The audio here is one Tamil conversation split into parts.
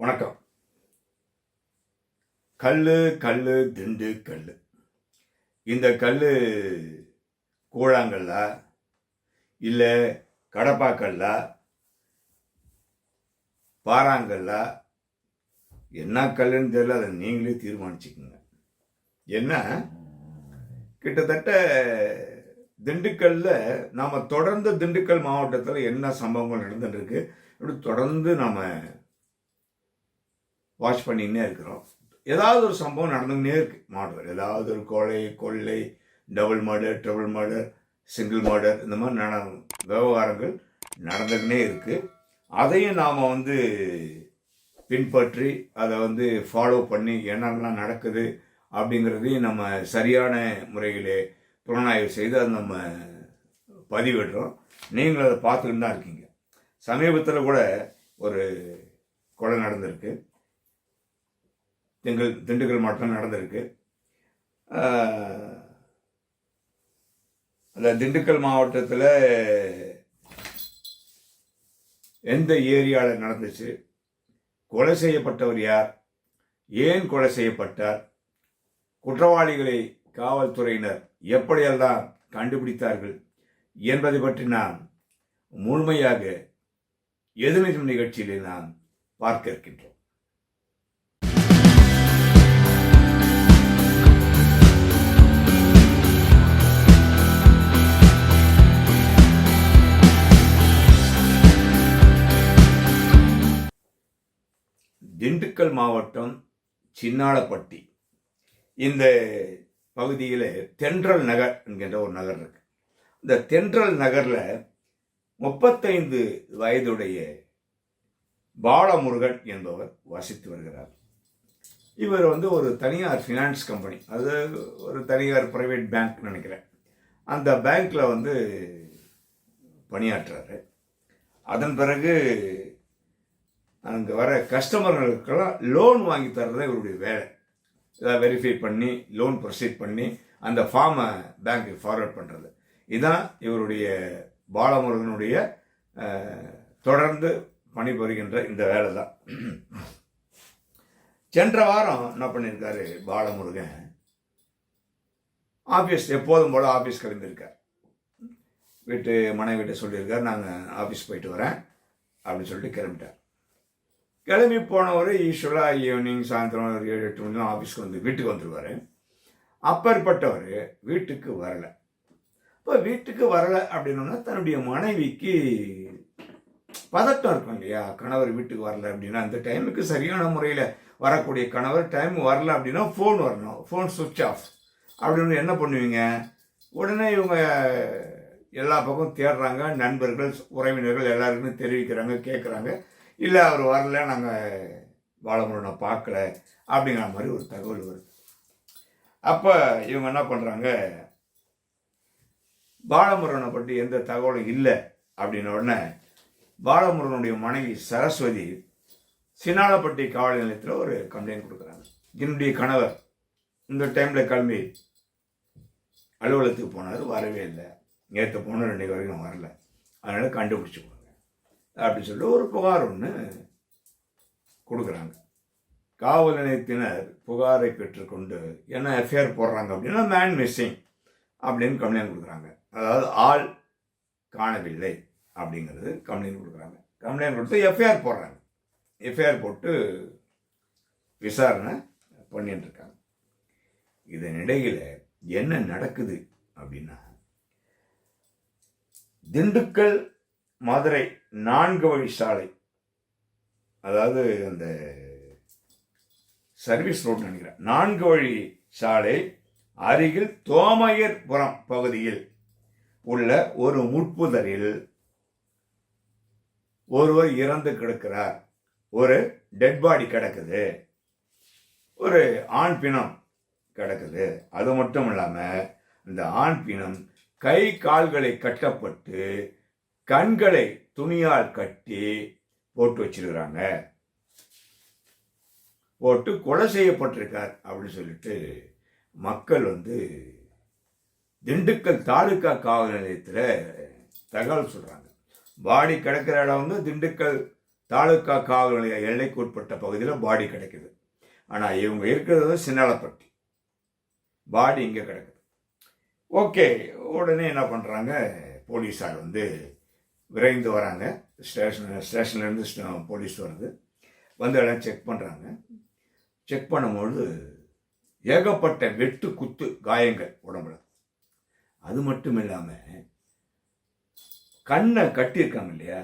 வணக்கம். கல் கல் திண்டு கல் இந்த கல் கூழாங்கல்லா இல்லை கடப்பாக்கல்லா பாறாங்கல்லா என்ன கல்லுன்னு தெரியல அதை நீங்களே தீர்மானிச்சுக்கோங்க. என்ன? கிட்டத்தட்ட திண்டுக்கல்ல நாம் தொடர்ந்து திண்டுக்கல் மாவட்டத்தில் என்ன சம்பவங்கள் நடந்துட்டுருக்கு இப்படி தொடர்ந்து நாம் வாட்ச் பண்ணிக்கினே இருக்கிறோம். ஏதாவது ஒரு சம்பவம் நடந்துக்கினே இருக்குது மாடுவர் ஏதாவது ஒரு கொலை கொள்ளை double murder triple murder single murder இந்த மாதிரி நட விவகாரங்கள் நடந்துக்கினே இருக்குது அதையும் நாம் வந்து பின்பற்றி அதை வந்து ஃபாலோ பண்ணி என்னெல்லாம் நடக்குது அப்படிங்கிறதையும் நம்ம சரியான முறையிலே புலனாய்வு செய்து அதை நம்ம பதிவிடுறோம். நீங்கள் அதை பார்த்துக்கிட்டு தான் இருக்கீங்க. சமீபத்தில் கூட ஒரு கொலை நடந்திருக்கு. திங்கள் திண்டுக்கல் மாவட்டம் நடந்திருக்கு. அந்த திண்டுக்கல் மாவட்டத்தில் எந்த ஏரியாவில் நடந்துச்சு? கொலை செய்யப்பட்டவர் யார்? ஏன் கொலை செய்யப்பட்டார்? குற்றவாளிகளை காவல்துறையினர் எப்படியெல்லாம் கண்டுபிடித்தார்கள் என்பதை பற்றி நாம் முழுமையாக எதிர்நீச்சம் நிகழ்ச்சியிலே நாம் பார்க்க இருக்கின்றோம். திண்டுக்கல் மாவட்டம் சின்னாளப்பட்டி. இந்த பகுதியில் தென்றல் நகர் என்கின்ற ஒரு நகர் இருக்கு. இந்த தென்றல் நகரில் முப்பத்தைந்து வயதுடைய பாலமுருகன் என்பவர் வசித்து வருகிறார். இவர் வந்து ஒரு தனியார் ஃபினான்ஸ் கம்பெனி அது ஒரு தனியார் பிரைவேட் பேங்க் நினைக்கிறேன். அந்த பேங்க்கில் வந்து பணியாற்றுறாரு. அதன் பிறகு அங்கே வர கஸ்டமர்களுக்கெல்லாம் லோன் வாங்கி தர்றது இவருடைய வேலை. இதை வெரிஃபை பண்ணி லோன் ப்ரொசீட் பண்ணி அந்த ஃபார்மை பேங்க்கு ஃபார்வர்ட் பண்ணுறது இதுதான் இவருடைய பாலமுருகனுடைய தொடர்ந்து பணிபுரிகின்ற இந்த வேலை தான் சென்ற வாரம் என்ன பண்ணியிருக்காரு பாலமுருகன்? ஆஃபீஸ் எப்போதும் போல் ஆஃபீஸ் கிளம்பியிருக்கார். வீட்டு மனைவிட்ட சொல்லியிருக்கார் நாங்கள் ஆஃபீஸ் போயிட்டு வரேன் அப்படின்னு சொல்லிட்டு கிளம்பிட்டார். கிளம்பி போனவர் ஈஸ்வரா ஈவினிங் சாயந்தரம் ஒரு ஏழு எட்டு மணி ஆஃபீஸ்க்கு வந்து வீட்டுக்கு வந்துடுவார் அப்பேற்பட்டவர் வீட்டுக்கு வரலை. இப்போ வீட்டுக்கு வரல அப்படின்னோன்னா தன்னுடைய மனைவிக்கு பதட்டம் இருக்கும் இல்லையா? கணவர் வீட்டுக்கு வரல அப்படின்னா அந்த டைமுக்கு சரியான முறையில் வரக்கூடிய கணவர் டைம் வரல அப்படின்னா ஃபோன் வரணும். ஃபோன் சுவிட்ச் ஆஃப் அப்படின்னு என்ன பண்ணுவீங்க? உடனே இவங்க எல்லா பக்கம் தேடுறாங்க. நண்பர்கள் உறவினர்கள் எல்லாருக்குமே தெரிவிக்கிறாங்க கேட்குறாங்க இல்லை அவர் வரல நாங்கள் பாலமுருகனை பார்க்கல அப்படிங்கிற மாதிரி ஒரு தகவல் வருது. அப்போ இவங்க என்ன பண்ணுறாங்க பாலமுருகனை பற்றி எந்த தகவலும் இல்லை அப்படின்ன உடனே பாலமுருகனுடைய மனைவி சரஸ்வதி சினாலப்பட்டி காவல் நிலையத்தில் ஒரு கம்ப்ளைண்ட் கொடுக்குறாங்க. என்னுடைய கணவர் இந்த டைமில் கிளம்பி அலுவலகத்துக்கு போனார் வரவே இல்லை. நேற்று போன ரெண்டு வரைக்கும் வரல. அதனால் கண்டுபிடிச்சி அப்படின்னு சொல்லி ஒரு புகார் ஒன்று கொடுக்குறாங்க. காவல் நிலையத்தினர் புகாரை பெற்றுக்கொண்டு என்ன எஃப்ஐஆர் போடுறாங்க அப்படின்னா மேன் மிஸ்ஸிங் அப்படின்னு கம்ப்ளைண்ட் கொடுக்குறாங்க. அதாவது ஆள் காணவில்லை அப்படிங்கிறது கம்ப்ளைண்ட் கொடுக்குறாங்க. கம்ப்ளைண்ட் கொடுத்து எஃப்ஐஆர் போடுறாங்க. எஃப்ஐஆர் போட்டு விசாரணை பண்ணிட்டு இருக்காங்க. இதனிடையில் என்ன நடக்குது அப்படின்னா திண்டுக்கல் மதுரை நான்கு வழி சாலை. அதாவது அந்த சர்வீஸ் ரோடு நினைக்கிறேன். நான்கு வழி சாலை அருகில் தோமையர்புரம் பகுதியில் உள்ள ஒரு முட்புதரில் ஒருவர் இறந்து கிடக்கிறார். ஒரு டெட் பாடி கிடக்குது. ஒரு ஆண் பிணம் கிடக்குது. அது மட்டும் இல்லாமல் இந்த ஆண் பிணம் கை கால்களை கட்டப்பட்டு கண்களை துணியால் கட்டி போட்டு வச்சிருக்கிறாங்க. போட்டு கொலை செய்யப்பட்டிருக்கார் அப்படின்னு சொல்லிட்டு மக்கள் வந்து திண்டுக்கல் தாலுகா காவல் நிலையத்தில் தகவல் சொல்கிறாங்க பாடி கிடக்கிற இடம் வந்து திண்டுக்கல் தாலுக்கா காவல் நிலைய எல்லைக்கு உட்பட்ட பகுதியில் பாடி கிடைக்குது. ஆனால் இவங்க இருக்கிறது சின்னாலப்பட்டி. பாடி இங்கே கிடக்குது. ஓகே உடனே என்ன பண்ணுறாங்க போலீஸார் வந்து விரைந்து வராங்க. ஸ்டேஷன் ஸ்டேஷன்லேருந்து போலீஸ் வருது. வந்து எல்லாம் செக் பண்ணுறாங்க செக் பண்ணும்பொழுது ஏகப்பட்ட வெட்டு குத்து காயங்கள் உடம்புல. அது மட்டும் இல்லாமல் கண்ணை கட்டியிருக்காங்க இல்லையா?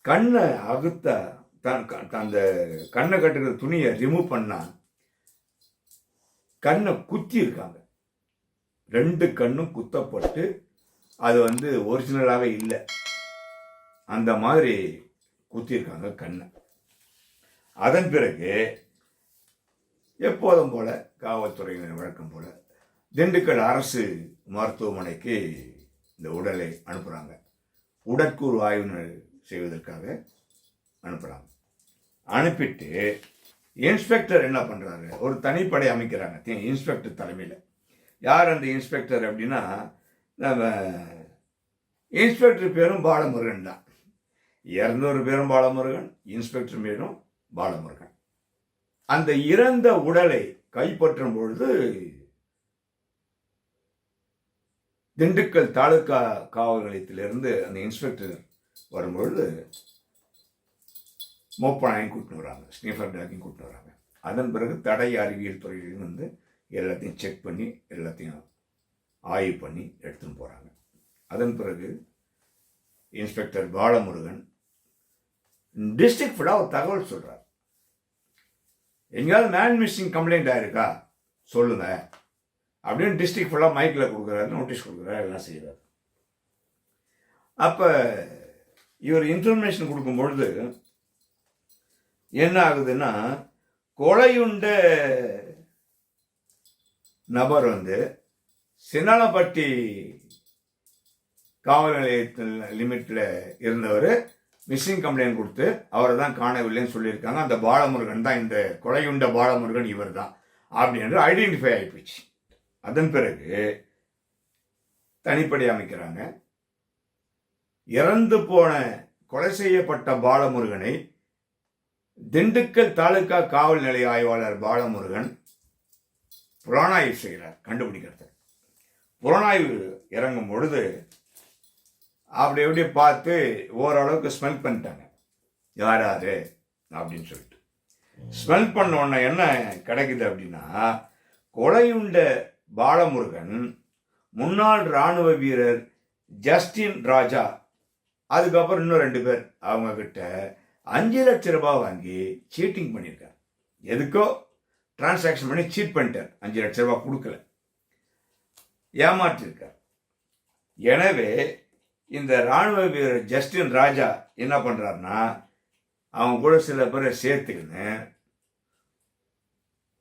கண்ணை அகுத்த தன் க- அந்த கண்ணை கட்டுகிற துணியை ரிமூவ் பண்ணால் கண்ணை குத்தி இருக்காங்க ரெண்டு கண்ணும் குத்தப்பட்டு அது வந்து ஒரிஜினலாகவே இல்லை. அந்த மாதிரி குத்தியிருக்காங்க கண்ணை. அதன் பிறகு எப்போதும் போல காவல்துறையினர் வழக்கம் போல திண்டுக்கல் அரசு மருத்துவமனைக்கு இந்த உடலை அனுப்புகிறாங்க உடற்கூறு ஆய்வு செய்வதற்காக அனுப்புகிறாங்க அனுப்பிட்டு இன்ஸ்பெக்டர் என்ன பண்ணுறாரு ஒரு தனிப்படை அமைக்கிறாங்க இன்ஸ்பெக்டர் தலைமையில். யார் அந்த இன்ஸ்பெக்டர் அப்படின்னா நம்ம இன்ஸ்பெக்டர் பேரும் பாலமுருகன் தான். இரநூறு பேரும் பாலமுருகன் இன்ஸ்பெக்டர் பேரும் பாலமுருகன். அந்த இறந்த உடலை கைப்பற்றும் பொழுது திண்டுக்கல் தாலுகா காவல் நிலையத்திலிருந்து அந்த இன்ஸ்பெக்டர் வரும்பொழுது மோப்பனாயும் கூட்டின்னு வராங்க ஸ்னீஃபர் டாக்கையும் கூட்டின்னு வராங்க. அதன் பிறகு தடை அறிவியல் துறையிலும் வந்து எல்லாத்தையும் செக் பண்ணி எல்லாத்தையும் ஆய்வு பண்ணி எடுத்துன்னு போகிறாங்க அதன் பிறகு இன்ஸ்பெக்டர் பாலமுருகன் டிஸ்ட்ரிக்ட் ஃபுல்லாக ஒரு தகவல் சொல்கிறார் எங்கேயாவது மேன் மிஸ்ஸிங் கம்ப்ளைண்ட் ஆயிருக்கா? சொல்லுங்க. அப்படின்னு டிஸ்ட்ரிக்ட் ஃபுல்லாக மைக்கில் கொடுக்குறாரு நோட்டீஸ் கொடுக்குறாரு எல்லாம் செய்கிறார் அப்போ இவர் இன்ஃபர்மேஷன் கொடுக்கும்பொழுது என்ன ஆகுதுன்னா கொலையுண்ட நபர் வந்து சின்னாலப்பட்டி காவல் நிலையத்தில் லிமிட்டில் இருந்தவர் மிஸ்ஸிங் கம்ப்ளைண்ட் கொடுத்து அவரை தான் காணவில்லைன்னு சொல்லியிருக்காங்க. அந்த பாலமுருகன் தான் இந்த கொலையுண்ட பாலமுருகன் இவர் தான் அப்படின்னு ஐடென்டிஃபை ஆகிப்போச்சு அதன் பிறகு தனிப்படை அமைக்கிறாங்க. இறந்து போன கொலை செய்யப்பட்ட பாலமுருகனை திண்டுக்கல் தாலுகா காவல் நிலைய ஆய்வாளர் பாலமுருகன் புலனாய்வு செய்கிறார் கண்டுபிடிக்கிறது. புலனாய்வு இறங்கும் பொழுது அப்படி எப்படி பார்த்து ஓரளவுக்கு ஸ்மெல் பண்ணிட்டாங்க. யார் அப்படின்னு சொல்லிட்டு. ஸ்மெல் பண்ண உடனே என்ன கிடைக்குது அப்படின்னா கொலையுண்ட பாலமுருகன் முன்னாள் ராணுவ வீரர் ஜஸ்டின் ராஜா அதுக்கப்புறம் இன்னும் ரெண்டு பேர் அவங்க கிட்ட அஞ்சு லட்ச ரூபாய் வாங்கி சீட்டிங் பண்ணியிருக்கார். எதுக்கோ? டிரான்சாக்ஷன் பண்ணி சீட் பண்ணிட்டார். அஞ்சு லட்ச ரூபாய் கொடுக்கல. ஏமாற்றிருக்கார். எனவே இந்த ராணுவ வீரர் ஜஸ்டின் ராஜா என்ன பண்ணுறாருன்னா அவன் கூட சில பேரை சேர்த்துக்கின்னு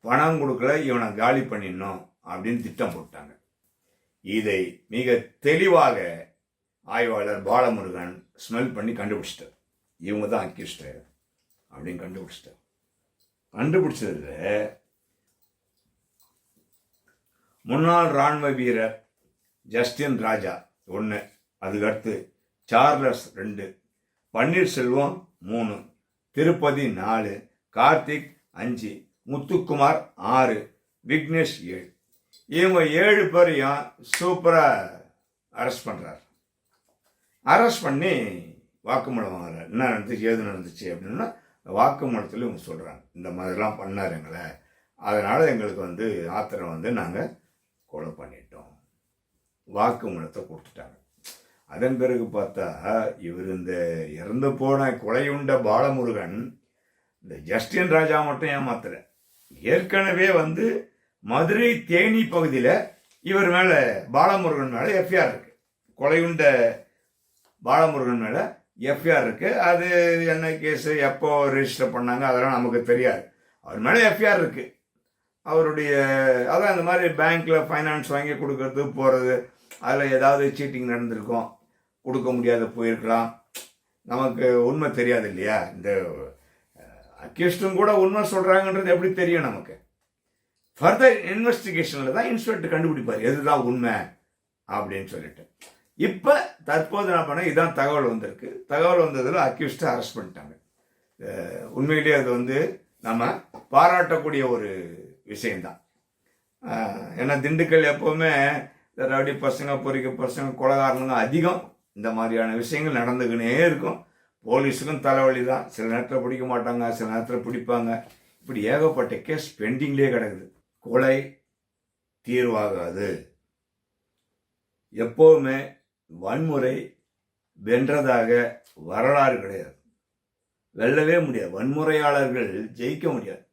பணம் கொடுக்கல இவனை காலி பண்ணிடணும் அப்படின்னு திட்டம் போட்டாங்க. இதை மிக தெளிவாக ஆய்வாளர் பாலமுருகன் ஸ்மெல் பண்ணி கண்டுபிடிச்சிட்டார். இவங்க தான் அக்யூஸ்டர் அப்படின்னு கண்டுபிடிச்சிட்டார். கண்டுபிடிச்சதில் முன்னாள் ராணுவ வீரர் ஜஸ்டின் ராஜா ஒன்று அதுக்கடுத்து சார்லஸ் ரெண்டு பன்னீர்செல்வம் மூணு திருப்பதி நாலு கார்த்திக் அஞ்சு முத்துக்குமார் ஆறு விக்னேஷ் ஏழு. இவங்க ஏழு பேரையும் சூப்பராக அரெஸ்ட் பண்ணுறார் அரெஸ்ட் பண்ணி வாக்குமூலம் வாங்குறாரு. என்ன நடந்துச்சு ஏது நடந்துச்சு அப்படின்னா வாக்குமூலத்தில் இவங்க சொல்கிறாங்க இந்த மாதிரிலாம் பண்ணார் எங்களை. அதனால் எங்களுக்கு வந்து ஆத்திரம் வந்து நாங்கள் கொலை பண்ணிட்டோம். வாக்குமூலத்தை கொடுத்துட்டாங்க. அதன் பிறகு பார்த்தா இவர் இந்த இறந்து போன கொலையுண்ட பாலமுருகன் இந்த ஜஸ்டின் ராஜா மட்டும் ஏமாத்தல. ஏற்கனவே வந்து மதுரை தேனி பகுதியில் இவர் மேலே பாலமுருகன் மேலே எஃப்ஐஆர் இருக்கு. கொலையுண்ட பாலமுருகன் மேலே எஃப்ஐஆர் இருக்கு. அது என்ன கேஸு எப்போ ரெஜிஸ்டர் பண்ணாங்க அதெல்லாம் நமக்கு தெரியாது. அவர் மேலே எஃப்ஐஆர் இருக்கு. அவருடைய அதான் இந்த மாதிரி பேங்க்ல ஃபைனான்ஸ் வாங்கி கொடுக்கறது போகிறது அதில் ஏதாவது சீட்டிங் நடந்திருக்கும். கொடுக்க முடியாத போயிருக்கலாம் நமக்கு உண்மை தெரியாது இல்லையா இந்த அக்யூஸ்டும் கூட உண்மை சொல்கிறாங்கன்றது எப்படி தெரியும் நமக்கு? ஃபர்தர் இன்வெஸ்டிகேஷனில் தான் இன்ஸ்பெக்டர் கண்டுபிடிப்பார். எதுதான் உண்மை அப்படின்னு சொல்லிட்டு. இப்போ தற்போது நான் பண்ண இதான் தகவல் வந்திருக்கு. தகவல் வந்ததில் அக்யூஸ்டை அரெஸ்ட் பண்ணிட்டாங்க. உண்மையிலேயே அது வந்து நம்ம பாராட்டக்கூடிய ஒரு விஷயம்தான். ஏன்னா திண்டுக்கல் எப்போவுமே ரவுடி பசங்க பொறிக்க பசங்க கொலகாரனுங்க அதிகம். இந்த மாதிரியான விஷயங்கள் நடந்துக்கினே இருக்கும். போலீஸுக்கும் தலைவலி தான். சில நேரத்தில் பிடிக்க மாட்டாங்க சில நேரத்தில் பிடிப்பாங்க. இப்படி ஏகப்பட்ட கேஸ் பெண்டிங்லேயே கிடக்குது. கொலை தீர்வாகாது. எப்போவுமே வன்முறை வென்றதாக வரலாறு கிடையாது. வெல்லவே முடியாது. வன்முறையாளர்கள் ஜெயிக்க முடியாது.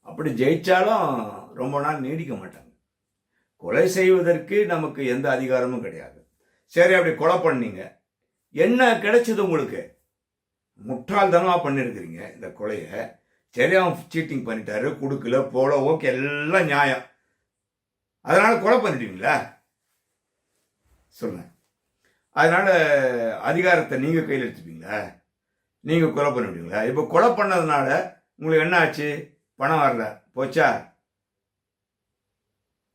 அப்படி ஜெயிச்சாலும் ரொம்ப நாள் நீடிக்க மாட்டாங்க. கொலை செய்வதற்கு நமக்கு எந்த அதிகாரமும் கிடையாது. சரி அப்படி கொலை பண்ணீங்க. என்ன கிடைச்சது உங்களுக்கு? முட்டாள்தனமாக பண்ணியிருக்கிறீங்க இந்த கொலையை. சரி அவன் சீட்டிங் பண்ணிட்டாரு கொடுக்கல போல ஓகே எல்லாம் நியாயம். அதனால் கொலை பண்ணிட்டீங்களா? சொல்லுங்க அதனால் அதிகாரத்தை நீங்கள் கையில் எடுத்துப்பீங்களா? நீங்கள் கொலை பண்ணிவிடுவீங்களா இப்போ கொலை பண்ணதுனால உங்களுக்கு என்ன ஆச்சு? பணம் வரல. போச்சா?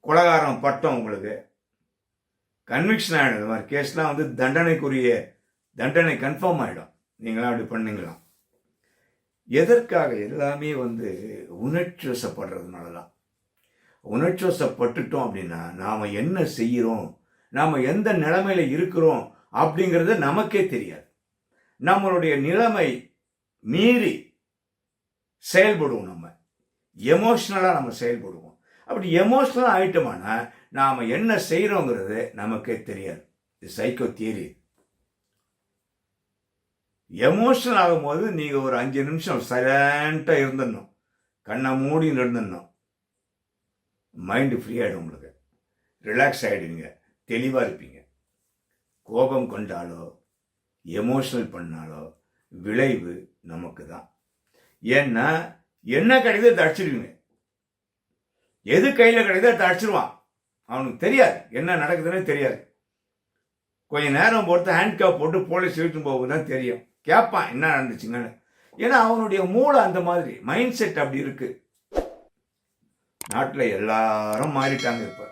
கொலகாரம் பட்டம் உங்களுக்கு. கன்விக்ஷன் ஆகிடும் இந்த மாதிரி கேஸ்லாம் வந்து தண்டனைக்குரிய தண்டனை கன்ஃபார்ம் ஆகிடும் நீங்களாம் அப்படி பண்ணீங்களாம். எதற்காக எல்லாமே வந்து உணர்ச்சி வசப்படுறதுனால தான் உணர்ச்சி வசப்பட்டுட்டோம் அப்படின்னா நாம் என்ன செய்கிறோம் நாம் எந்த நிலைமையில் இருக்கிறோம் அப்படிங்கிறது நமக்கே தெரியாது. நம்மளுடைய நிலைமை மீறி செயல்படுவோம் நம்ம. எமோஷ்னலாக நம்ம செயல்படுவோம். அப்படி எமோஷ்னலாக ஆயிட்டோம்னா நாம் என்ன செய்கிறோங்கிறது நமக்கே தெரியாது. இது சைக்கோ தியரி எமோஷனல் ஆகும்போது நீங்கள் ஒரு அஞ்சு நிமிஷம் சைலண்ட்டாக இருந்துடணும். கண்ணை மூடி நடந்துடணும் மைண்டு ஃப்ரீ ஆகிடும் உங்களுக்கு. ரிலாக்ஸ் ஆகிடுவீங்க தெளிவாக இருப்பீங்க. கோபம் கொண்டாலோ எமோஷனல் பண்ணாலோ விளைவு நமக்கு தான் ஏன்னா என்ன கிடைக்குதோ தடைச்சிருவீங்க எது கையில் கிடைக்குதோ அதை அவனுக்கு தெரியாது. என்ன நடக்குதுன்னு தெரியாது. கொஞ்சம் நேரம் பொறுத்து ஹேண்ட்கேப் போட்டு போலீஸ் இழுத்துன்னு போகும் தான் தெரியும். கேட்பான் என்ன நடந்துச்சுங்கன்னு ஏன்னா அவனுடைய மூளை அந்த மாதிரி. மைண்ட் செட் அப்படி இருக்குது நாட்டில் எல்லாரும் மாறிட்டாங்க இப்போ.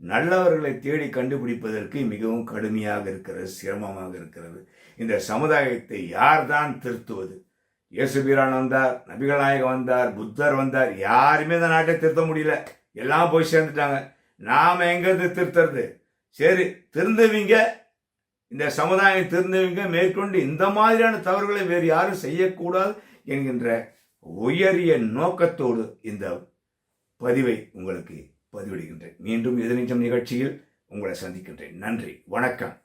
நல்லவர்களை தேடி கண்டுபிடிப்பதற்கு மிகவும் கடுமையாக இருக்கிறது சிரமமாக இருக்கிறது. இந்த சமுதாயத்தை யார்தான் திருத்துவது? இயேசுபீரான் வந்தார் நபிகள் நாயகம் வந்தார் புத்தர் வந்தார். யாருமே இந்த நாட்டை திருத்த முடியல. எல்லாம் போய் சேர்ந்துட்டாங்க. நாம எங்கிறது திருத்துறது? சரி திருந்துவீங்க. இந்த சமுதாயம் திருந்துவீங்க. மேற்கொண்டு இந்த மாதிரியான தவறுகளை வேறு யாரும் செய்யக்கூடாது என்கின்ற உயரிய நோக்கத்தோடு இந்த பதிவை உங்களுக்கு பதிவிடுகின்றேன். மீண்டும் எதிர்நீச்சம் நிகழ்ச்சியில் உங்களை சந்திக்கின்றேன். நன்றி. வணக்கம்.